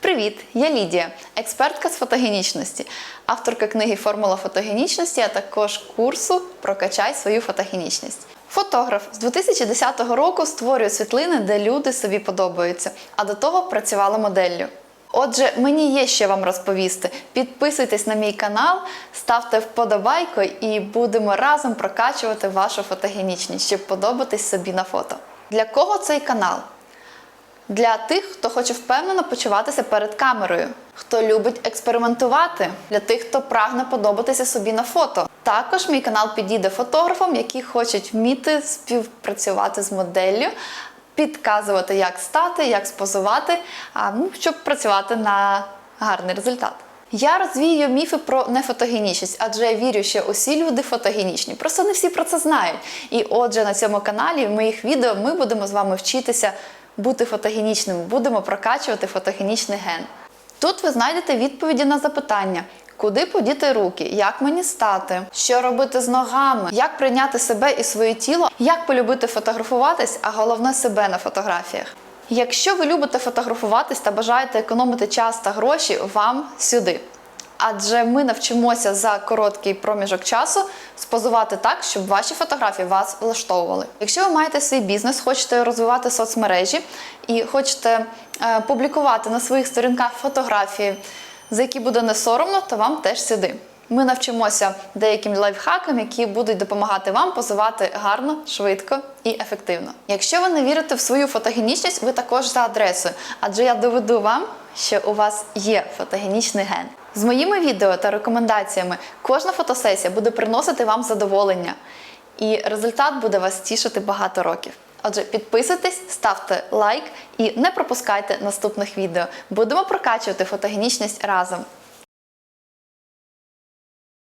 Привіт! Я Лідія, експертка з фотогенічності, авторка книги Формула фотогенічності, а також курсу Прокачай свою фотогенічність. Фотограф з 2010 року створює світлини, де люди собі подобаються, а до того працювала моделлю. Отже, мені є що вам розповісти. Підписуйтесь на мій канал, ставте вподобайку і будемо разом прокачувати вашу фотогенічність, щоб подобатись собі на фото. Для кого цей канал? Для тих, хто хоче впевнено почуватися перед камерою, хто любить експериментувати, для тих, хто прагне подобатися собі на фото. Також мій канал підійде фотографам, які хочуть вміти співпрацювати з моделлю, підказувати, як стати, як спозувати, ну, щоб працювати на гарний результат. Я розвію міфи про нефотогенічність, адже я вірю, що усі люди фотогенічні. Просто не всі про це знають. І отже, на цьому каналі в моїх відео ми будемо з вами вчитися бути фотогенічними, будемо прокачувати фотогенічний ген. Тут ви знайдете відповіді на запитання. Куди подіти руки, як мені стати, що робити з ногами, як прийняти себе і своє тіло, як полюбити фотографуватись, а головне себе на фотографіях. Якщо ви любите фотографуватись та бажаєте економити час та гроші, вам сюди. Адже ми навчимося за короткий проміжок часу спозувати так, щоб ваші фотографії вас влаштовували. Якщо ви маєте свій бізнес, хочете розвивати соцмережі і хочете е, публікувати на своїх сторінках фотографії, за які буде не соромно, то вам теж сюди. Ми навчимося деяким лайфхакам, які будуть допомагати вам позувати гарно, швидко і ефективно. Якщо ви не вірите в свою фотогенічність, ви також за адресою, адже я доведу вам, що у вас є фотогенічний ген. З моїми відео та рекомендаціями кожна фотосесія буде приносити вам задоволення, і результат буде вас тішити багато років. Отже, підписуйтесь, ставте лайк і не пропускайте наступних відео. Будемо прокачувати фотогенічність разом.